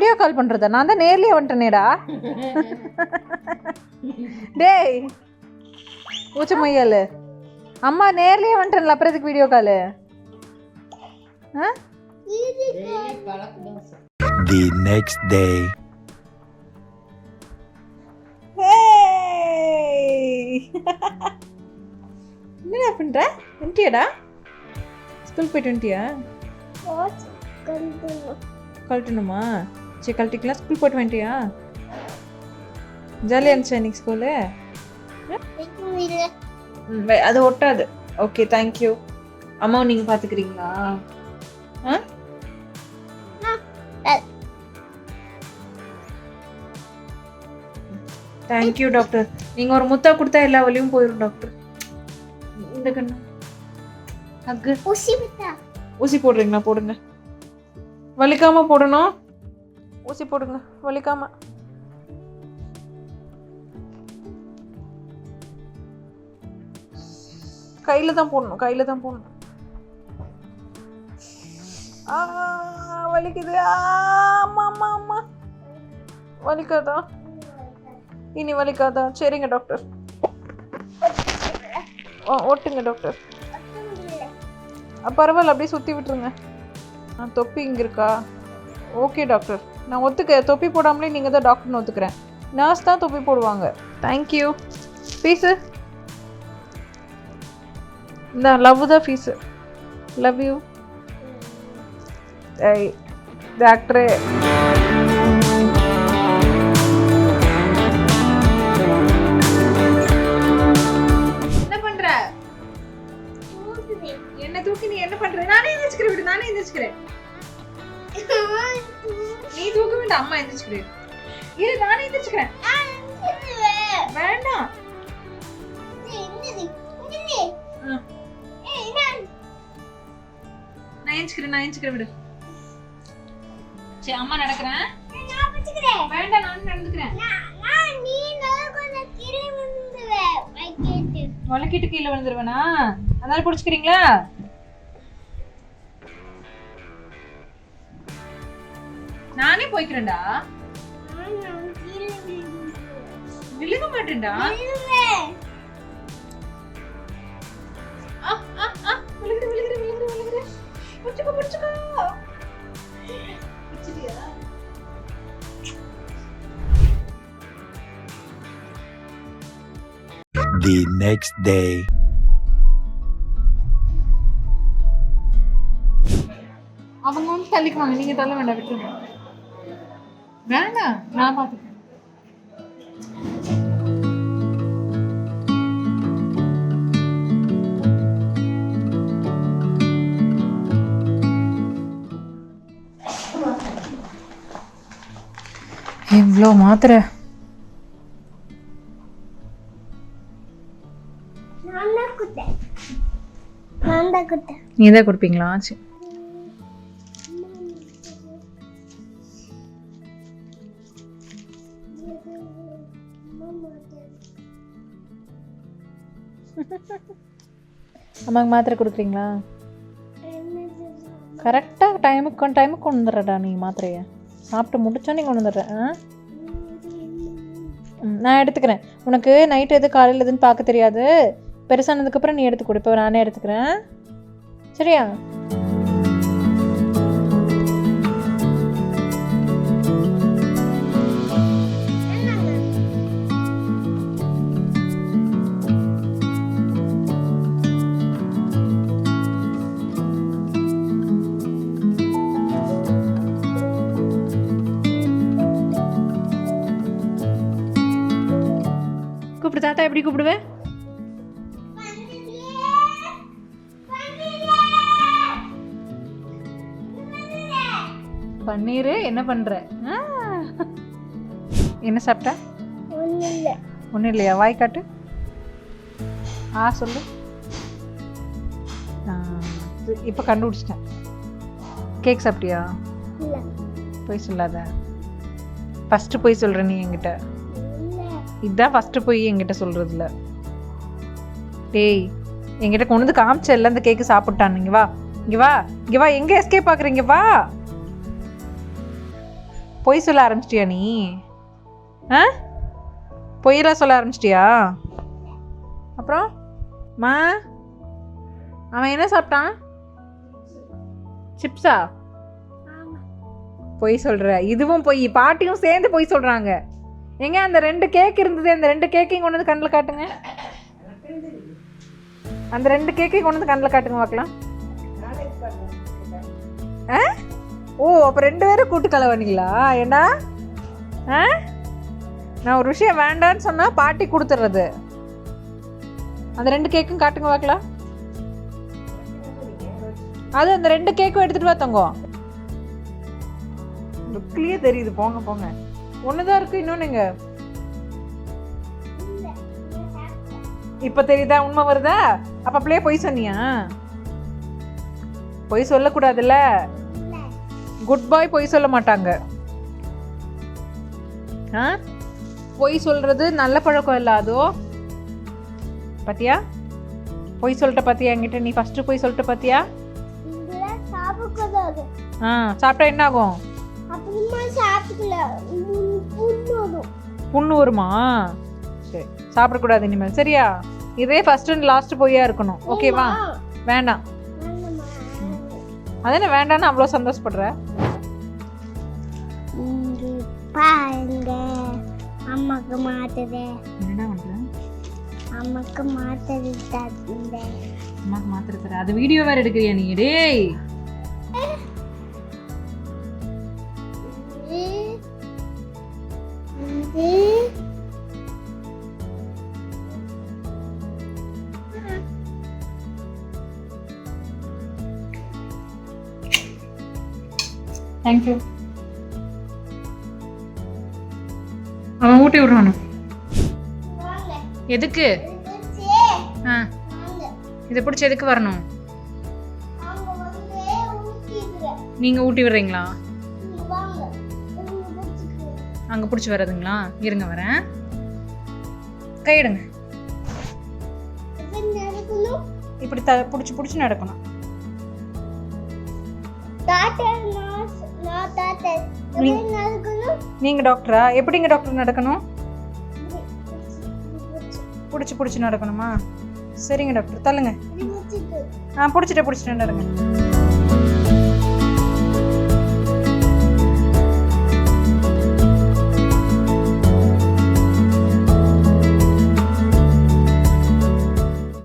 Video call பண்ணுறதா நான் தான் நேர்லயே வந்துட்டேனேடா. டேய் ஊச்ச மையல். அம்மா நேர்லயே வந்துட்டேன்ல அப்புறம் எதுக்கு video call ah? The next day. என்னடா பண்ற? வந்துட்டியாடா ஸ்கூல் போயிட்டு வந்துட்டியா கழட்டணுமா? சரி கழட்டிக்கலாம் ஸ்கூல் போயிட்டு வந்துட்டியா? ஜாலியாக இருந்துச்சா இன்னைக்கு ஸ்கூலு அது ஒட்டாது. ஓகே தேங்க்யூ அம்மாவை நீங்கள் பார்த்துக்கிறீங்களா ஆ? தேங்க்யூ டாக்டர் நீங்கள் ஒரு முத்தா கொடுத்தா எல்லா வலியும் போயிடும் டாக்டர் இந்த கண்ணு. அக்கு ஊசி போடுறீங்களா? போடுங்க. வலிக்காம போடணும். ஊசி போடுங்க வலிக்காமல் கையில் தான் போடணும் கையில் தான் போடணும். ஆ, வலிக்குது. ஆ, அம்மா அம்மா வலிக்காதா? இனி வலிக்காதா? சரிங்க டாக்டர். ஓ டாக்டர். பரவாயில்ல அப்படியே சுற்றி விட்டுருங்க. தொப்பி இங்கே இருக்கா? ஓகே டாக்டர் நான் ஒத்துக்க தொப்பி போடாமலே நீங்கள் தான் டாக்டர்னு ஒத்துக்கிறேன். நர்ஸ் தான் தொப்பி போடுவாங்க. தேங்க்யூ ஃபீஸு இந்த லவ் தான் ஃபீஸு லவ் யூ ஏய் நான் விடு. சரி அம்மா நடக்கிறேன். வேண்டாம் நான் நடந்துக்கிறேன். வழக்கிட்டு கீழே விழுந்துருவேனா? அதனால பிடிச்சிக்கிறீங்களா? நானே போய்க்கிறேன்டா. விழுக மாட்டேன்டா. The next day. அவங்க வந்து தள்ளிக்குவாங்க. நீங்க தள்ள வேண்டாம் விட்டுருங்க. வேண்டாம் நான் பார்த்துக்கிறேன் இவ்வளோ மாத்திரை. நீ தான் கொடுப்பீங்களா? சரி. அம்மாவுக்கு மாத்திரை கொடுக்குறீங்களா? கரெக்டாக டைமுக்கு டைமுக்கு கொண்டு வந்துடுறடா நீ மாத்திரையை. சாப்பிட்டு முடிச்சோன்னே கொண்டு வந்துடுறேன் ஆ? நான் எடுத்துக்கிறேன். உனக்கு நைட் எது காலையில் எதுன்னு பார்க்க தெரியாது. பெருசானதுக்கப்புறம் நீ எடுத்து கொடு. இப்போ நானே எடுத்துக்கிறேன். சரியா? கூப்பிடு தாத்தா எப்படி கூப்பிடுவேன் பன்னீர் என்ன பண்ற? ஆ. என்ன சாப்பிட்ட? ஒன்றும் இல்லையா? வாய் காட்டு. ஆ சொல்லு. இப்போ கண்டுபிடிச்சிட்டேன். கேக் சாப்பிட்டியா? போய் சொல்லாத. ஃபஸ்ட்டு போய் சொல்கிற நீ என்கிட்ட. இதுதான் ஃபஸ்ட்டு போய் என்கிட்ட சொல்கிறதுல டேய் என்கிட்ட கொண்டு வந்து காமிச்சல்ல அந்த கேக்கு சாப்பிட்டான். இங்கே வா. இங்கே வா. இங்கே வா. எங்கே எஸ்கேப் பார்க்குறீங்க வா. பொய் சொல்ல ஆரம்பிச்சிட்டியா நீ? ஆ? பொய்யெல்லாம் சொல்ல ஆரம்பிச்சிட்டியா? அப்புறம்? மா? அவன் என்ன சாப்பிட்டான்? சிப்ஸா? பொய் சொல்கிற இதுவும் பொய். பாட்டியும் சேர்ந்து பொய் சொல்கிறாங்க எங்க அந்த ரெண்டு கேக் இருந்தது அந்த ரெண்டு கேக்கையும் கொண்டு வந்து கண்ணில் காட்டுங்க. அந்த ரெண்டு கேக்கையும் கொண்டு வந்து கண்ணில் காட்டுங்க பார்க்கலாம். ஆ? ஓ அப்போ ரெண்டு பேரும் கூட்டு கலவனிங்களா? ஏண்டா? ஆ? நான் ஒரு விஷயம் வேண்டான்னு சொன்னால் பாட்டி கொடுத்துட்றது அந்த ரெண்டு கேக்கும் காட்டுங்க பார்க்கலாம் அது அந்த ரெண்டு கேக்கும் எடுத்துகிட்டு வா தங்கம் லுக்லேயே தெரியுது. போங்க போங்க. ஒன்று தான் இருக்குது இன்னொன்றுங்க இப்போ தெரியுதா? உண்மை வருதா? அப்போ அப்படியே பொய் சொன்னியா? பொய் சொல்லக்கூடாதுல்ல? குட் பாய் பொய் சொல்ல மாட்டாங்க. ஆ? பொய் சொல்றது நல்ல பழக்கம் இல்ல அதோ. பாத்தியா? பொய் சொல்லிட்ட பாத்தியா என்கிட்ட? நீ ஃபர்ஸ்ட் பொய் சொல்லிட்ட சாப்பிடக்கூடாது. ஆ சாப்பிட்டா என்ன ஆகும் புண்ணு வரும்? சரி சாப்பிடக்கூடாது இனிமேல். சரியா? இதே ஃபர்ஸ்ட் அண்ட் லாஸ்ட் பொய்யா இருக்கணும். ஓகேவா வேண்டாமா? அதானே வேண்டாம்னு அவ்வளோ சந்தோஷப்படுற? பாருங்க. அம்மாக்கு மாத்துது. என்னடா பண்ற? அம்மாக்கு மாத்துது அம்மாக்கு மாத்திரை தர அது வீடியோ வேற எடுக்கிறியா நீ? டேய். தேங்க்யூ அவன் ஊட்டி விடுறானு? எதுக்கு? ஆ. இதை பிடிச்சி எதுக்கு வரணும்? நீங்கள் ஊட்டி விடுறீங்களா? அங்கே பிடிச்சி வர்றதுங்களா? இருங்க வரேன். கையிடுங்க. இப்படி த பிடிச்சி பிடிச்சி நடக்கணும். நீங்கள் டாக்டரா எப்படிங்க டாக்டர் நடக்கணும்? பிடிச்சி பிடிச்சி நடக்கணுமா? சரிங்க டாக்டர் தள்ளுங்க. ஆ பிடிச்சிட்டு பிடிச்சிட்டு நடங்க.